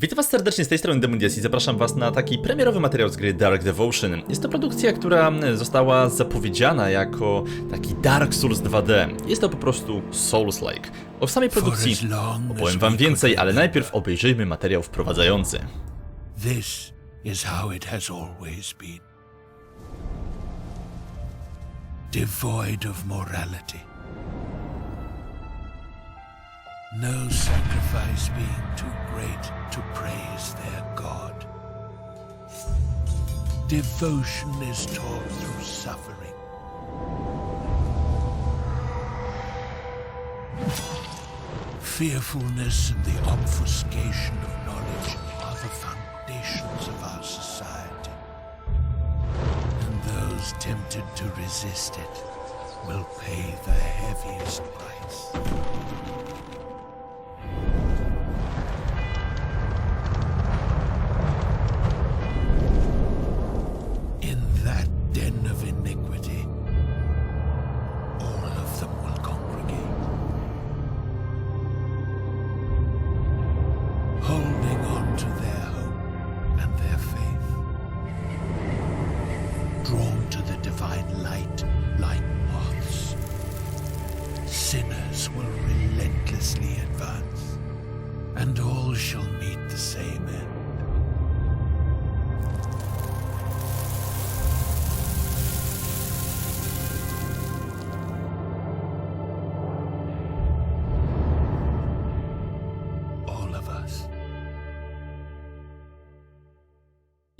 Witam was serdecznie z tej strony Demundias i zapraszam was na taki premierowy materiał z gry Dark Devotion. Jest to produkcja, która została zapowiedziana jako taki Dark Souls 2D. Jest to po prostu Souls-like. O samej produkcji opowiem wam więcej, ale najpierw obejrzyjmy materiał wprowadzający. This is how it has always been. Devoid of morality. No sacrifice being too great to praise their God. Devotion is taught through suffering. Fearfulness and the obfuscation of knowledge are the foundations of our society. And those tempted to resist it will pay the heaviest price.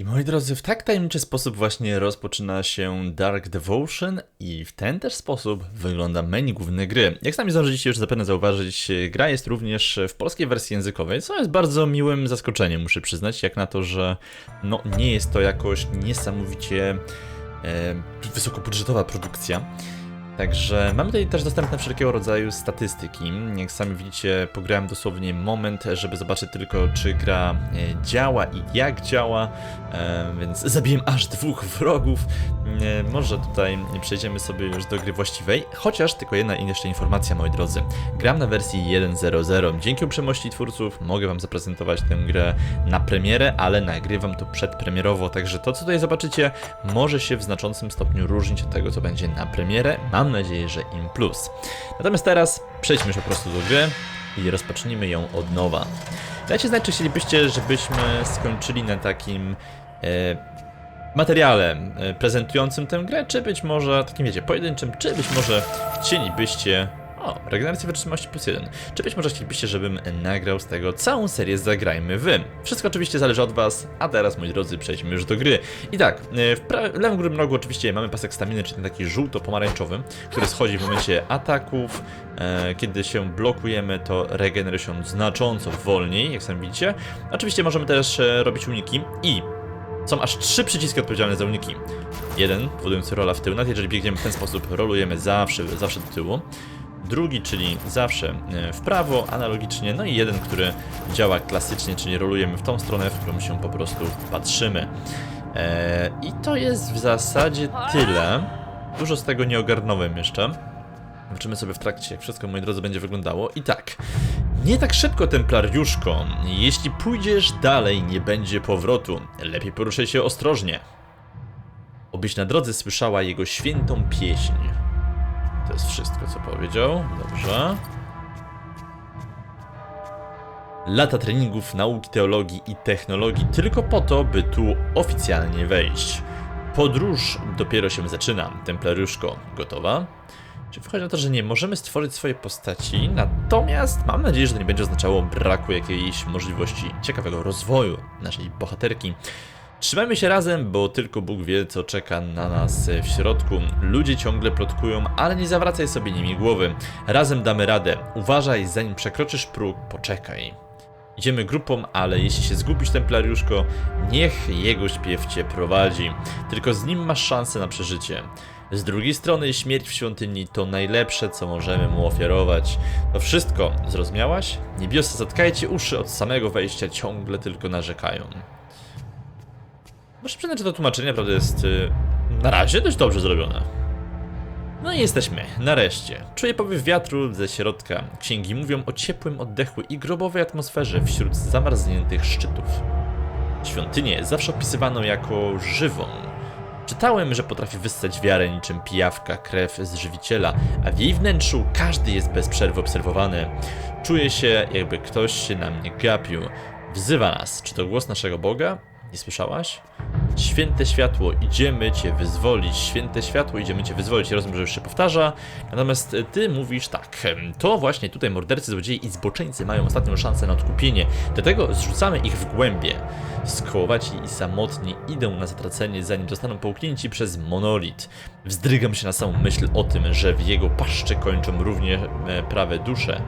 Moi drodzy, w tak tajemniczy sposób właśnie rozpoczyna się Dark Devotion i w ten też sposób wygląda menu głównej gry. Jak sami zdążyliście już zapewne zauważyć, gra jest również w polskiej wersji językowej, co jest bardzo miłym zaskoczeniem, muszę przyznać, jak na to, że no, nie jest to jakoś niesamowicie e, wysokobudżetowa produkcja. Także mamy tutaj też dostępne wszelkiego rodzaju statystyki. Jak sami widzicie, pograłem dosłownie moment, żeby zobaczyć tylko, czy gra e, działa i jak działa, e, więc zabiłem aż dwóch wrogów. E, Może tutaj przejdziemy sobie już do gry właściwej, chociaż tylko jedna jeszcze informacja, moi drodzy. Gram na wersji 1.0.0. Dzięki uprzejmości twórców mogę wam zaprezentować tę grę na premierę, ale nagrywam to przedpremierowo, także to, co tutaj zobaczycie, może się w znaczącym stopniu różnić od tego, co będzie na premierę. Mam nadzieję, że im plus. Natomiast teraz przejdźmy już po prostu do gry i rozpocznijmy ją od nowa. Dajcie znać, czy chcielibyście, żebyśmy skończyli na takim e, materiale e, prezentującym tę grę, czy być może takim wiecie, pojedynczym, czy być może chcielibyście. O, regeneracja wytrzymałości plus jeden. Czy być może chcielibyście, żebym nagrał z tego całą serię Zagrajmy Wy? Wszystko oczywiście zależy od Was, a teraz, moi drodzy, przejdźmy już do gry. I tak, e, w lewym górnym rogu oczywiście mamy pasek staminy, czyli taki żółto-pomarańczowy, który schodzi w momencie ataków. E, Kiedy się blokujemy, to regeneruje się znacząco wolniej, jak sami widzicie. Oczywiście możemy też e, robić uniki i są aż trzy przyciski odpowiedzialne za uniki. Jeden, powodujący rola w tył, nawet jeżeli biegniemy w ten sposób, rolujemy zawsze, zawsze do tyłu. Drugi, czyli zawsze e, w prawo, analogicznie. No i jeden, który działa klasycznie, czyli rolujemy w tą stronę, w którą się po prostu patrzymy. E, I to jest w zasadzie tyle. Dużo z tego nie ogarnąłem jeszcze. Zobaczymy sobie w trakcie, jak wszystko, moi drodzy, będzie wyglądało. I tak, nie tak szybko, templariuszko. Jeśli pójdziesz dalej, nie będzie powrotu. Lepiej poruszaj się ostrożnie. Obyś na drodze słyszała jego świętą pieśń. To jest wszystko, co powiedział. Dobrze. Lata treningów, nauki, teologii i technologii tylko po to, by tu oficjalnie wejść. Podróż dopiero się zaczyna. Templariuszko, gotowa? Czy wychodzi na to, że nie możemy stworzyć swojej postaci, natomiast mam nadzieję, że to nie będzie oznaczało braku jakiejś możliwości ciekawego rozwoju naszej bohaterki. Trzymajmy się razem, bo tylko Bóg wie, co czeka na nas w środku. Ludzie ciągle plotkują, ale nie zawracaj sobie nimi głowy. Razem damy radę. Uważaj, zanim przekroczysz próg, poczekaj. Idziemy grupą, ale jeśli się zgubisz, templariuszko, niech jego śpiew cię prowadzi. Tylko z nim masz szansę na przeżycie. Z drugiej strony, śmierć w świątyni to najlepsze, co możemy mu ofiarować. To wszystko, zrozumiałaś? Niebiosa, zatkajcie uszy od samego wejścia, ciągle tylko narzekają. Muszę przyznać, że to tłumaczenie naprawdę jest y, na razie dość dobrze zrobione. No i jesteśmy, nareszcie. Czuję powiew wiatru ze środka. Księgi mówią o ciepłym oddechu i grobowej atmosferze wśród zamarzniętych szczytów. Świątynię zawsze opisywano jako żywą. Czytałem, że potrafi wyssać wiarę niczym pijawka krew z żywiciela, a w jej wnętrzu każdy jest bez przerwy obserwowany. Czuję się, jakby ktoś się na mnie gapił. Wzywa nas. Czy to głos naszego Boga? Nie słyszałaś? Święte światło, idziemy cię wyzwolić. Święte światło, idziemy cię wyzwolić. Rozumiem, że już się powtarza. Natomiast e, ty mówisz tak. To właśnie tutaj mordercy, złodzieje i zboczeńcy mają ostatnią szansę na odkupienie. Dlatego zrzucamy ich w głębie. Skołowaci i samotni idą na zatracenie, zanim zostaną połknięci przez monolit. Wzdrygam się na samą myśl o tym, że w jego paszczy kończą również e, prawe dusze.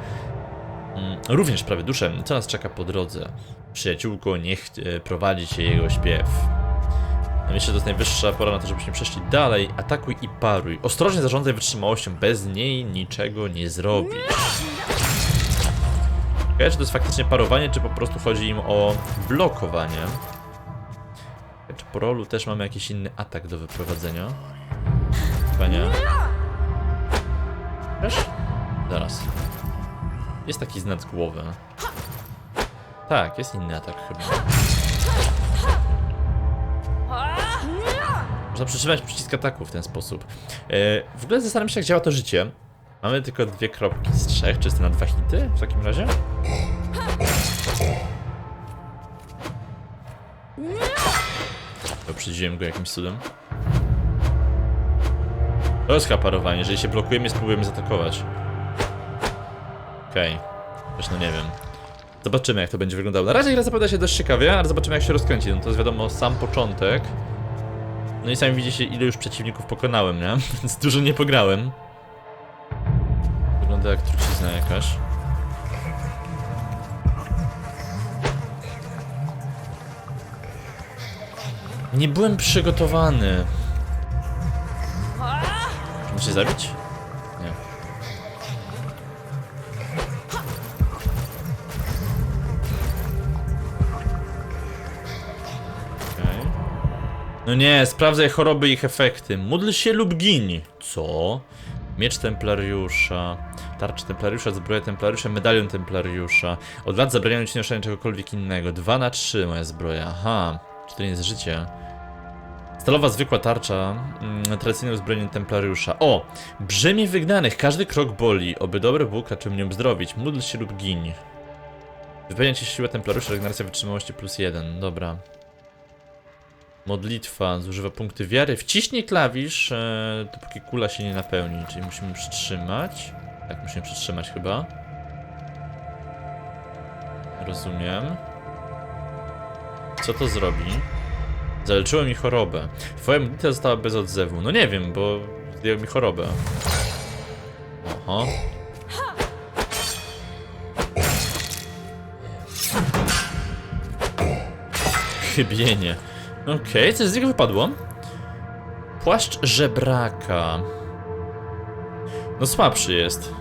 Mm, Również prawie duszę, co nas czeka po drodze. Przyjaciółko, niech e, prowadzi cię jego śpiew. No myślę, że to jest najwyższa pora na to, żebyśmy przeszli dalej. Atakuj i paruj. Ostrożnie zarządzaj wytrzymałością, bez niej niczego nie zrobisz. Ciekawe, czy to jest faktycznie parowanie, czy po prostu chodzi im o blokowanie. Czy po rolu też mamy jakiś inny atak do wyprowadzenia? Chyba nie. Wiesz? Zaraz. Jest taki znak głowy. Tak, jest inny atak chyba. Można przytrzymać przycisk ataku w ten sposób. E, w ogóle zastanawiam się, jak działa to życie. Mamy tylko dwie kropki z trzech. Czy jest to na dwa hity w takim razie? Uprzedziłem go jakimś cudem. To jest. Jeżeli się blokujemy, spróbujemy zaatakować. Okej. Też no nie wiem. Zobaczymy jak to będzie wyglądało. Na razie gra zapowiada się dość ciekawie, ale zobaczymy jak się rozkręci. No to jest wiadomo sam początek. No i sami widzicie ile już przeciwników pokonałem, nie? Więc dużo nie pograłem. Wygląda jak trucizna jakaś. Nie byłem przygotowany. Muszę zabić? No nie, sprawdzaj choroby i ich efekty. Módl się lub gin. Co? Miecz Templariusza, tarcza Templariusza, zbroja Templariusza, medalion Templariusza. Od lat zabraniają ci noszenia czegokolwiek innego. 2 na 3 moja zbroja. Aha, czy to nie jest życie? Stalowa zwykła tarcza, mm, tradycyjne uzbrojenie Templariusza. O! Brzemię wygnanych, każdy krok boli. Oby dobry Bóg raczył mnie uzdrowić. Módl się lub gin. Wypełnia ci siłę Templariusza, regeneracja wytrzymałości plus 1. Dobra. Modlitwa zużywa punkty wiary. Wciśnij klawisz, e, dopóki kula się nie napełni, czyli musimy przytrzymać. Tak, musimy przytrzymać chyba. Rozumiem. Co to zrobi? Zaleczyło mi chorobę. Twoja modlitwa została bez odzewu. No nie wiem, bo zdjął mi chorobę. Oho. Chybienie. Okej, coś z niego wypadło? Płaszcz żebraka. No słabszy jest.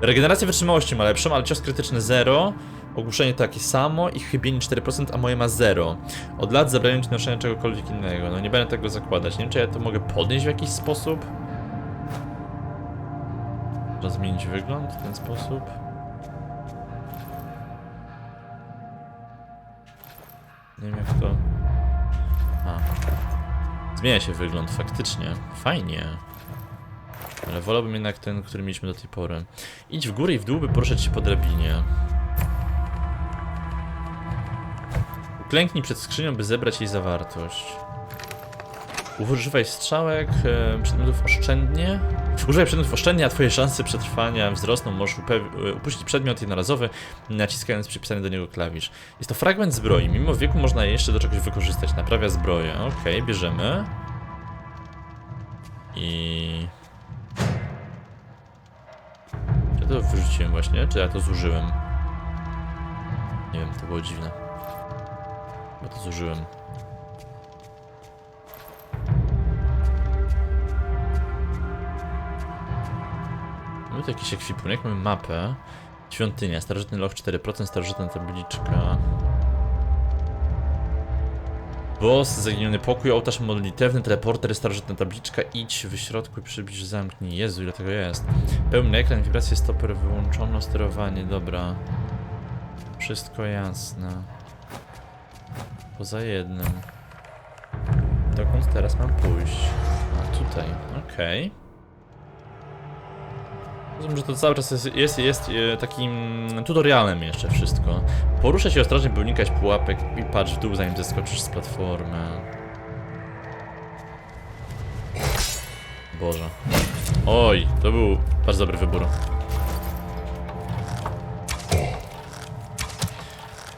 Regeneracja wytrzymałości ma lepszą, ale cios krytyczny 0. Ogłuszenie takie samo i chybienie 4%, a moje ma 0. Od lat zabrałem ci noszenia czegokolwiek innego. No nie będę tego zakładać. Nie wiem, czy ja to mogę podnieść w jakiś sposób. Zmienić wygląd w ten sposób. Nie wiem jak to... A. Zmienia się wygląd, faktycznie. Fajnie. Ale wolałbym jednak ten, który mieliśmy do tej pory. Idź w górę i w dół, by poruszać się po drabinie. Uklęknij przed skrzynią, by zebrać jej zawartość. Używaj strzałek, e, przedmiotów oszczędnie. Używaj przedmiotów oszczędnie, a twoje szanse przetrwania wzrosną. Możesz e, upuścić przedmiot jednorazowy, naciskając przypisany do niego klawisz. Jest to fragment zbroi. Mimo wieku można je jeszcze do czegoś wykorzystać. Naprawia zbroję. Okej, bierzemy. I... Czy to wyrzuciłem właśnie? Czy ja to zużyłem? Nie wiem, to było dziwne. Bo to zużyłem. Mamy tu jakiś ekwipunek, mamy mapę. Świątynia, starożytny loch 4%, starożytna tabliczka. Boss, zaginiony pokój, ołtarz modlitewny, teleporter, starożytna tabliczka, idź w środku i przybliż zamknij. Jezu, ile tego jest. Pełny ekran, wibracje stoper, wyłączono sterowanie, dobra. Wszystko jasne. Poza jednym. Dokąd teraz mam pójść? A, tutaj, okej. Rozumiem, że to cały czas jest, jest, jest e, takim tutorialem jeszcze wszystko. Poruszaj się ostrożnie, by unikać pułapek i patrz w dół, zanim zeskoczysz z platformy. Boże. Oj, to był bardzo dobry wybór.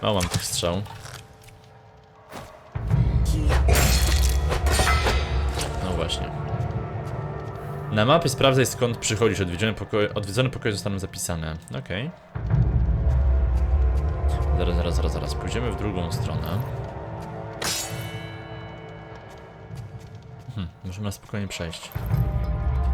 Mało mam tych strzał. Na mapie sprawdzaj skąd przychodzisz. Odwiedzone pokoje, odwiedzone pokoje zostaną zapisane. Okej. Zaraz, zaraz, zaraz, zaraz. Pójdziemy w drugą stronę. Hmm, możemy na spokojnie przejść.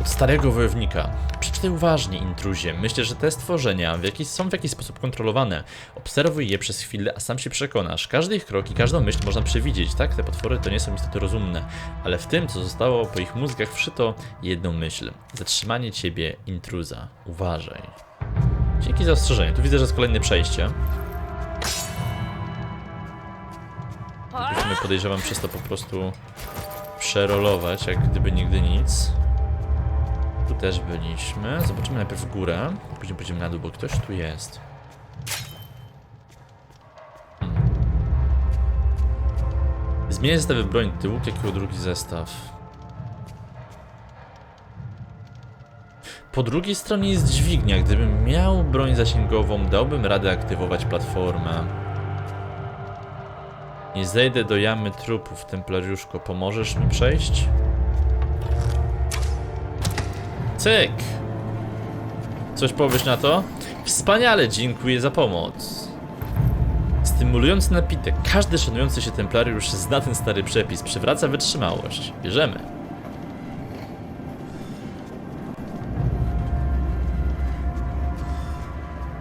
Starego wojownika. Przeczytaj uważnie, intruzie. Myślę, że te stworzenia w jakiś, są w jakiś sposób kontrolowane. Obserwuj je przez chwilę, a sam się przekonasz. Każdy ich krok i każdą myśl można przewidzieć, tak? Te potwory to nie są istoty rozumne. Ale w tym, co zostało po ich mózgach wszyto jedną myśl. Zatrzymanie ciebie, intruza. Uważaj. Dzięki za ostrzeżenie. Tu widzę, że jest kolejne przejście. Musimy, podejrzewam, przez to po prostu przerolować, jak gdyby nigdy nic. Tu też byliśmy. Zobaczymy najpierw górę, później pójdziemy na dół, bo ktoś tu jest. Hmm. Zmienię zestawy broń ty łuk, jakiego drugi zestaw. Po drugiej stronie jest dźwignia. Gdybym miał broń zasięgową, dałbym radę aktywować platformę. Nie zejdę do jamy trupów, templariuszko. Pomożesz mi przejść? Cyk! Coś powiesz na to? Wspaniale, dziękuję za pomoc. Stymulujący napitek. Każdy szanujący się templariusz zna ten stary przepis. Przywraca wytrzymałość. Bierzemy.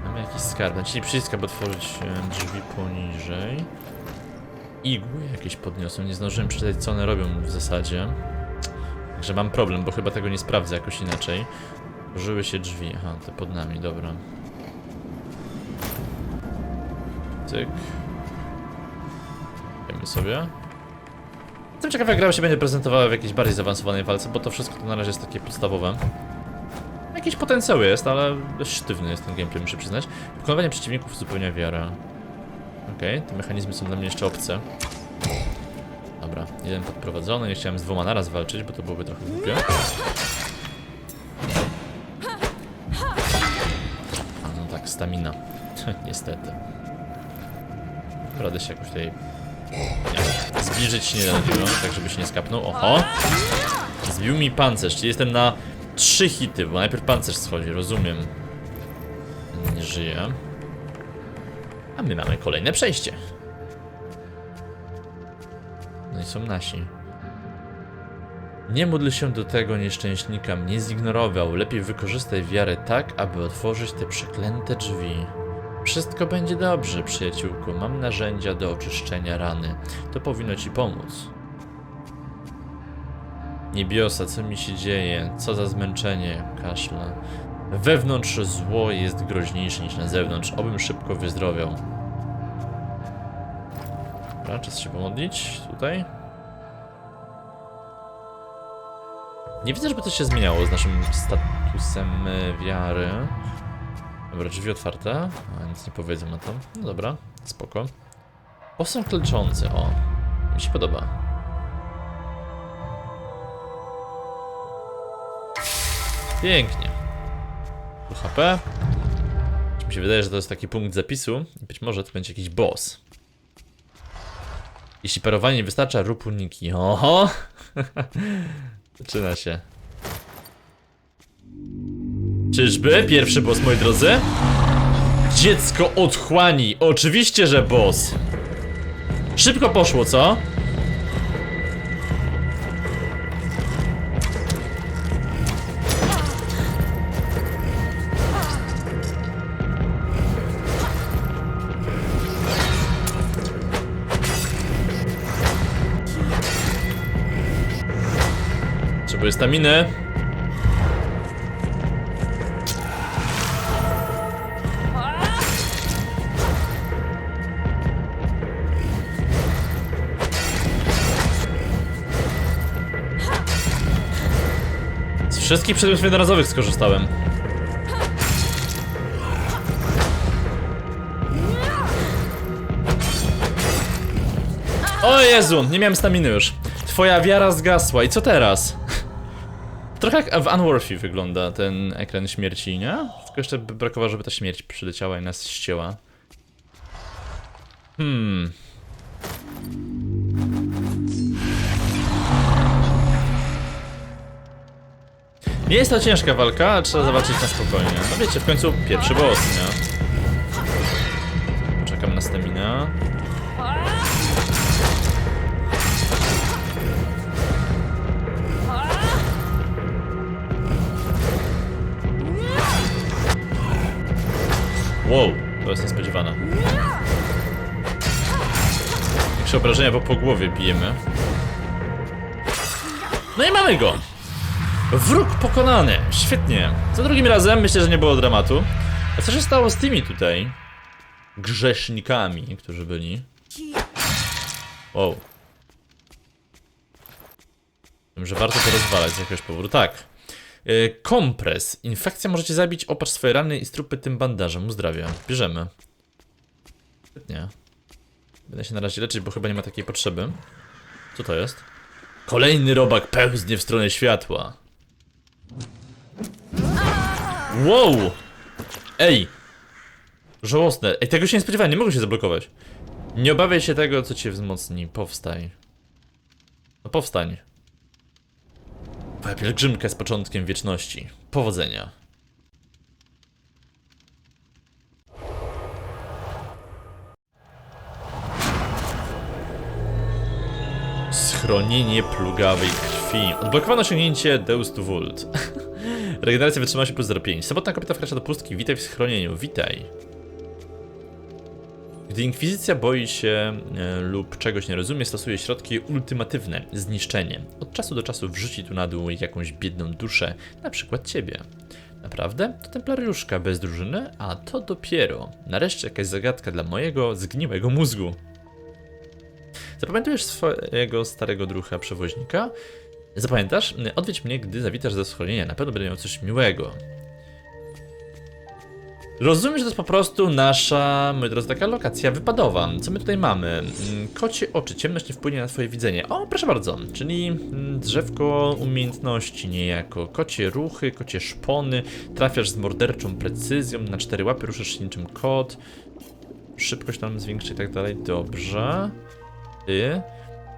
Mamy jakiś skarb. Naciśnij przycisk, aby otworzyć e, drzwi poniżej. Igły jakieś podniosą. Nie zdążyłem przeczytać, co one robią w zasadzie. Także mam problem, bo chyba tego nie sprawdzę jakoś inaczej. Użyły się drzwi. Aha, to pod nami, dobra. Cyk. Wiemy sobie. Jestem ciekaw, jak gra się będzie prezentowała w jakiejś bardziej zaawansowanej walce, bo to wszystko to na razie jest takie podstawowe. Jakiś potencjał jest, ale dość sztywny jest ten gameplay, muszę przyznać. Pokonywanie przeciwników uzupełnia wiarę. Okej, te mechanizmy są dla mnie jeszcze obce. Dobra, jeden podprowadzony, nie chciałem z dwoma naraz walczyć, bo to byłoby trochę głupie. A no tak, stamina. Niestety. Radę się jakoś tutaj... Zbliżyć się nie da do tego, tak żeby się nie skapnął. Oho! Zbił mi pancerz, czyli jestem na trzy hity, bo najpierw pancerz schodzi, rozumiem. Nie żyje. A my mamy kolejne przejście. No i są nasi. Nie módl się do tego nieszczęśnika, mnie zignorował. Lepiej wykorzystaj wiarę tak, aby otworzyć te przeklęte drzwi. Wszystko będzie dobrze, przyjaciółku. Mam narzędzia do oczyszczenia rany. To powinno ci pomóc. Niebiosa, co mi się dzieje? Co za zmęczenie? Kaszle. Wewnątrz zło jest groźniejsze niż na zewnątrz. Obym szybko wyzdrowiał. Dobra, czas się pomodlić. Tutaj. Nie widzę, żeby coś się zmieniało z naszym statusem e, wiary. Dobra, drzwi otwarte. A, nic nie powiedzą na to. No dobra, spoko. Posąg kleczący, o. Mi się podoba. Pięknie. HP. Mi się wydaje, że to jest taki punkt zapisu. Być może to będzie jakiś boss. Jeśli parowanie nie wystarcza, rób uniki. Oho! Zaczyna się. Czyżby? Pierwszy boss, moi drodzy? Dziecko otchłani! Oczywiście, że boss! Szybko poszło, co? Potrzebuję staminy. Z wszystkich przedmiotów jednorazowych skorzystałem. O Jezu, nie miałem staminy już. Twoja wiara zgasła i co teraz? Trochę jak w Unworthy wygląda ten ekran śmierci, nie? Tylko jeszcze by brakowało, żeby ta śmierć przyleciała i nas ścięła. Hmm. Nie jest to ciężka walka, trzeba zobaczyć na spokojnie. No wiecie, w końcu pierwszy boss, nie? Wow, to jest niespodziewane. Większe obrażenia, bo po głowie bijemy. No i mamy go! Wróg pokonany! Świetnie. Za drugim razem myślę, że nie było dramatu. A co się stało z tymi tutaj grzesznikami, którzy byli? Wow. Wiem, że warto to rozwalać z jakiegoś powodu. Tak. E, Kompres. Infekcja może cię zabić. Opatrz swoje rany i strupy tym bandażem. Uzdrawia. Bierzemy. Świetnie. Będę się na razie leczyć, bo chyba nie ma takiej potrzeby. Co to jest? Kolejny robak pełznie w stronę światła. Wow! Ej! Żałosne. Ej, tego się nie spodziewałem, nie mogę się zablokować. Nie obawiaj się tego, co cię wzmocni. Powstań. No powstań. Twoja pielgrzymka z początkiem wieczności. Powodzenia. Schronienie plugawej krwi. Odblokowano osiągnięcie Deus to Vult. Regeneracja wytrzymałości plus 0,5. Samotna kobieta wkracza do pustki. Witaj w schronieniu. Witaj. Gdy inkwizycja boi się e, lub czegoś nie rozumie, stosuje środki ultimatywne zniszczenie. Od czasu do czasu wrzuci tu na dół jakąś biedną duszę, na przykład ciebie. Naprawdę? To templariuszka bez drużyny? A to dopiero. Nareszcie jakaś zagadka dla mojego zgniłego mózgu. Zapamiętujesz swojego starego drucha przewoźnika? Zapamiętasz? Odwiedź mnie, gdy zawitasz ze schronienia. Na pewno będę miał coś miłego. Rozumiem, że to jest po prostu nasza, moi drodzy, taka lokacja wypadowa. Co my tutaj mamy? Mm, Kocie oczy, ciemność nie wpłynie na twoje widzenie. O, proszę bardzo, czyli mm, drzewko umiejętności niejako. Kocie ruchy, kocie szpony, trafiasz z morderczą precyzją, na cztery łapy ruszasz niczym kot. Szybkość nam zwiększy i tak dalej, dobrze. Ty.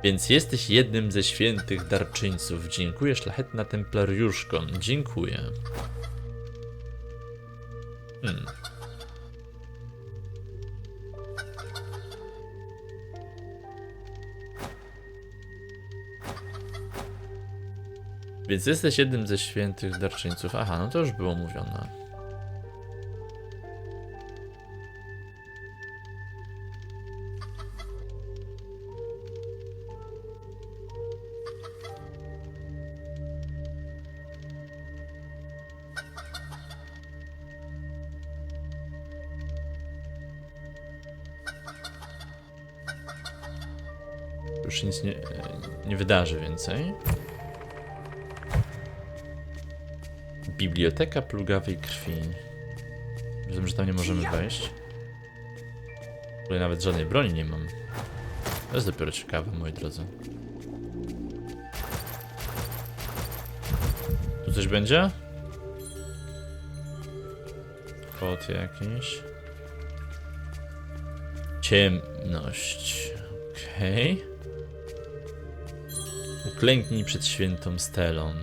Więc jesteś jednym ze świętych darczyńców. Dziękuję, szlachetna templariuszko. Dziękuję. Hmm. Więc jesteś jednym ze świętych darczyńców. Aha, no to już było mówione. Już nic nie, nie wydarzy więcej. Biblioteka plugawej krwi. Rozumiem, że tam nie możemy wejść. Tutaj nawet żadnej broni nie mam. To jest dopiero ciekawe, moi drodzy. Tu coś będzie? Kod jakiś. Ciemność. Okej. Okay. Uklęknij przed świętą stelą.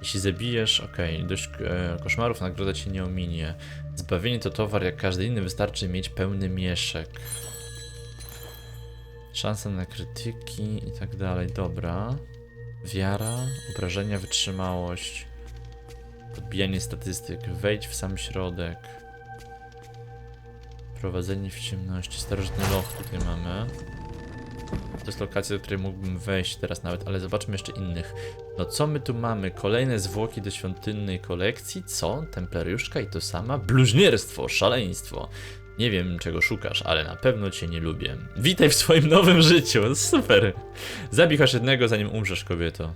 Jeśli zabijesz, okej, dość e, koszmarów, nagroda cię nie ominie. Zbawienie to towar jak każdy inny, wystarczy mieć pełny mieszek. Szansa na krytyki i tak dalej, dobra. Wiara, obrażenia, wytrzymałość. Podbijanie statystyk, wejdź w sam środek. Prowadzenie w ciemności, starożytny loch tutaj mamy. To jest lokacja, do której mógłbym wejść teraz nawet, ale zobaczmy jeszcze innych. No co my tu mamy? Kolejne zwłoki do świątynnej kolekcji? Co? Templariuszka i to sama? Bluźnierstwo, szaleństwo. Nie wiem, czego szukasz, ale na pewno cię nie lubię. Witaj w swoim nowym życiu, super. Zabij chociaż jednego, zanim umrzesz, kobieto.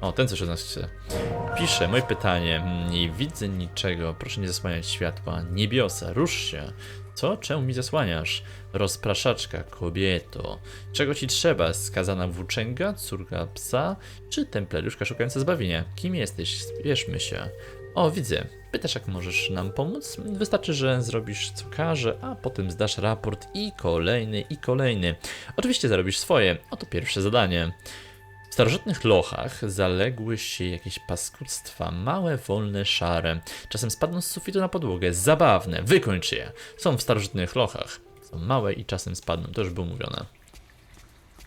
O, ten coś od nas chce. Pisze, moje pytanie. Mm, Nie widzę niczego, proszę nie zasłaniać światła. Niebiosa, rusz się. Co? Czemu mi zasłaniasz? Rozpraszaczka, kobieto. Czego ci trzeba? Skazana włóczęga, córka psa, czy templariuszka szukająca zbawienia? Kim jesteś? Spieszmy się. O, widzę. Pytasz, jak możesz nam pomóc? Wystarczy, że zrobisz co każe, a potem zdasz raport i kolejny, i kolejny. Oczywiście zarobisz swoje. Oto pierwsze zadanie. W starożytnych lochach zaległy się jakieś paskudztwa, małe, wolne, szare. Czasem spadną z sufitu na podłogę. Zabawne, wykończ je. Są w starożytnych lochach. Są małe i czasem spadną, to już było mówione.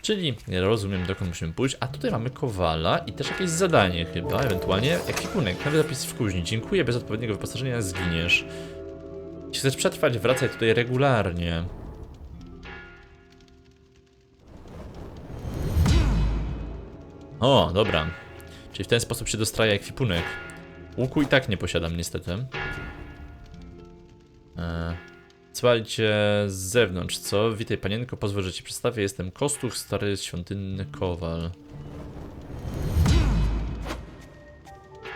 Czyli ja rozumiem, dokąd musimy pójść. A tutaj mamy kowala i też jakieś zadanie chyba, ewentualnie ekwipunek. Nowy zapis w kuźni. Dziękuję, bez odpowiedniego wyposażenia zginiesz. Jeśli chcesz przetrwać, wracaj tutaj regularnie. O, dobra. Czyli w ten sposób się dostraja ekwipunek. Łuku i tak nie posiadam niestety. Eee, z zewnątrz, co? Witaj panienko, pozwól, że ci przedstawię. Jestem Kostuch, stary świątynny kowal.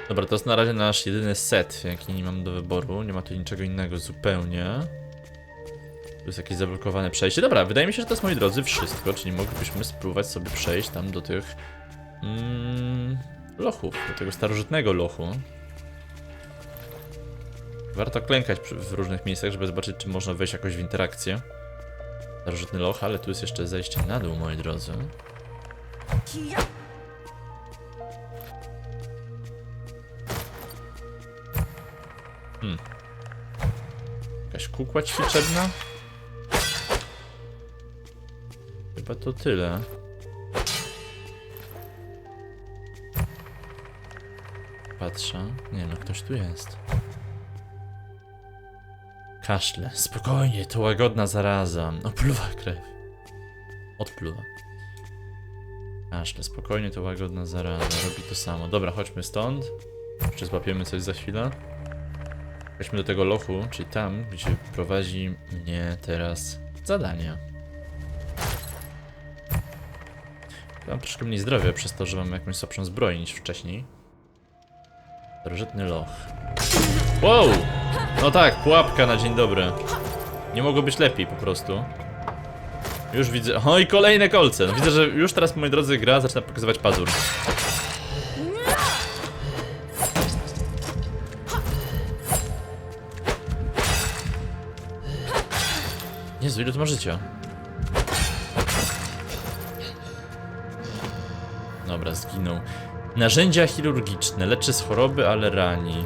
Dobra, to jest na razie nasz jedyny set, jaki nie mam do wyboru. Nie ma tu niczego innego zupełnie. Tu jest jakieś zablokowane przejście. Dobra, wydaje mi się, że to jest, moi drodzy, wszystko. Czyli moglibyśmy spróbować sobie przejść tam do tych mm, lochów, do tego starożytnego lochu. Warto klękać w różnych miejscach, żeby zobaczyć, czy można wejść jakoś w interakcję. Starożytny loch, ale tu jest jeszcze zejście na dół, moi drodzy. Hmm. Jakaś kukła ćwiczebna? Chyba to tyle. Patrzę. Nie no, ktoś tu jest. Kaszle. Spokojnie, to łagodna zaraza. Opluwa krew. Odpluwa. Kaszle, spokojnie, to łagodna zaraza. Robi to samo. Dobra, chodźmy stąd. Jeszcze złapiemy coś za chwilę. Chodźmy do tego lochu, czyli tam, gdzie prowadzi mnie teraz zadanie. Mam troszkę mniej zdrowia przez to, że mam jakąś słabszą zbroję niż wcześniej. Starożytny loch. Wow! No tak, pułapka na dzień dobry. Nie mogło być lepiej po prostu. Już widzę. O i kolejne kolce. No widzę, że już teraz, moi drodzy, gra zaczyna pokazywać pazur. Jezu, ile tu ma życia? Dobra, zginął. Narzędzia chirurgiczne. Leczy z choroby, ale rani.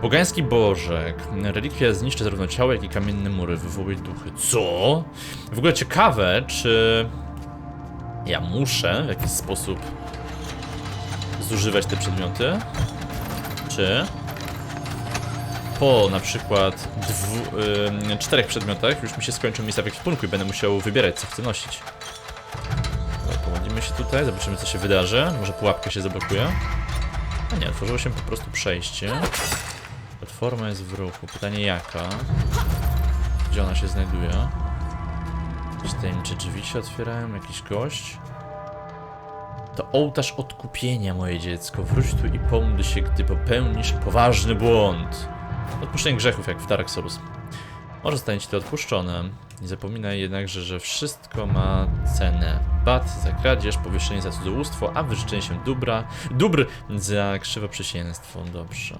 Pogański bożek. Relikwia zniszczy zarówno ciało, jak i kamienne mury. Wywołuje duchy. Co? W ogóle ciekawe, czy ja muszę w jakiś sposób zużywać te przedmioty? Czy po na przykład dwu, ym, czterech przedmiotach już mi się skończą miejsca w ekwipunku i będę musiał wybierać, co chcę nosić. Się tutaj, zobaczymy co się wydarzy. Może pułapka się zablokuje. A nie, otworzyło się po prostu przejście. Platforma jest w ruchu. Pytanie jaka? Gdzie ona się znajduje? Jakieś tajemnicze drzwi się otwierają? Jakiś gość? To ołtarz odkupienia, moje dziecko. Wróć tu i pomódl się, gdy popełnisz poważny błąd. Odpuszczenie grzechów, jak w Dark Souls. Może zostanie ci to odpuszczone. Nie zapominaj jednakże, że wszystko ma cenę. Bat za kradzież, powieszenie za cudzołóstwo, a wyrzeczenie się dóbra, dóbr za krzywoprzysięstwo. Dobrze.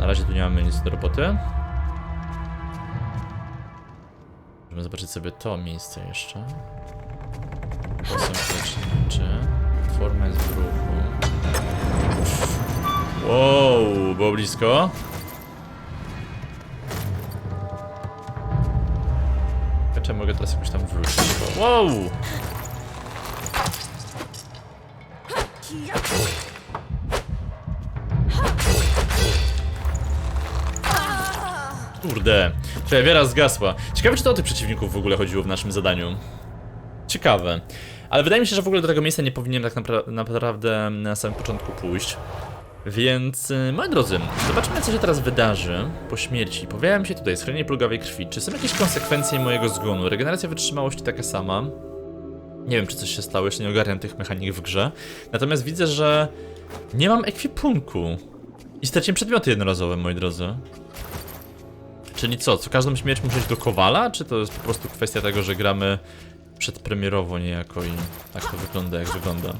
Na razie tu nie mamy nic do roboty. Możemy zobaczyć sobie to miejsce jeszcze. Posąg leczniczy. Forma jest w ruchu. Wow, było blisko. Mogę teraz jakoś tam wrócić? Wow! Kurde, czekaj, wiara zgasła. Ciekawe, czy to o tych przeciwników w ogóle chodziło w naszym zadaniu. Ciekawe. Ale wydaje mi się, że w ogóle do tego miejsca nie powinienem tak napra naprawdę na samym początku pójść. Więc, y, moi drodzy, zobaczmy co się teraz wydarzy po śmierci. Pojawiałem się tutaj, schronienie plugawej krwi. Czy są jakieś konsekwencje mojego zgonu? Regeneracja wytrzymałości taka sama. Nie wiem, czy coś się stało, jeszcze nie ogarniam tych mechanik w grze. Natomiast widzę, że nie mam ekwipunku. I straciłem przedmioty jednorazowe, moi drodzy. Czyli co, co każdą śmierć muszę iść do Kowala? Czy to jest po prostu kwestia tego, że gramy przedpremierowo niejako i tak to wygląda jak wygląda?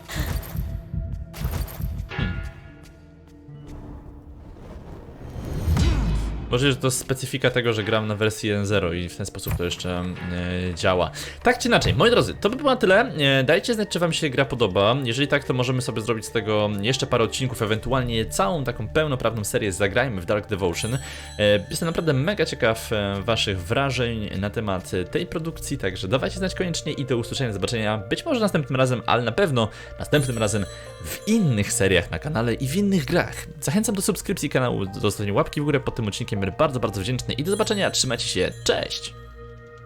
Może, że to specyfika tego, że gram na wersji 1.0 i w ten sposób to jeszcze e, działa. Tak czy inaczej, moi drodzy, to by było na tyle. E, dajcie znać, czy wam się gra podoba. Jeżeli tak, to możemy sobie zrobić z tego jeszcze parę odcinków, ewentualnie całą taką pełnoprawną serię Zagrajmy w Dark Devotion. E, jestem naprawdę mega ciekaw e, waszych wrażeń na temat tej produkcji, także dawajcie znać koniecznie i do usłyszenia, do zobaczenia być może następnym razem, ale na pewno następnym razem w innych seriach na kanale i w innych grach. Zachęcam do subskrypcji kanału, do zostawienia łapki w górę pod tym odcinkiem, bardzo, bardzo wdzięczny i do zobaczenia, trzymajcie się, cześć!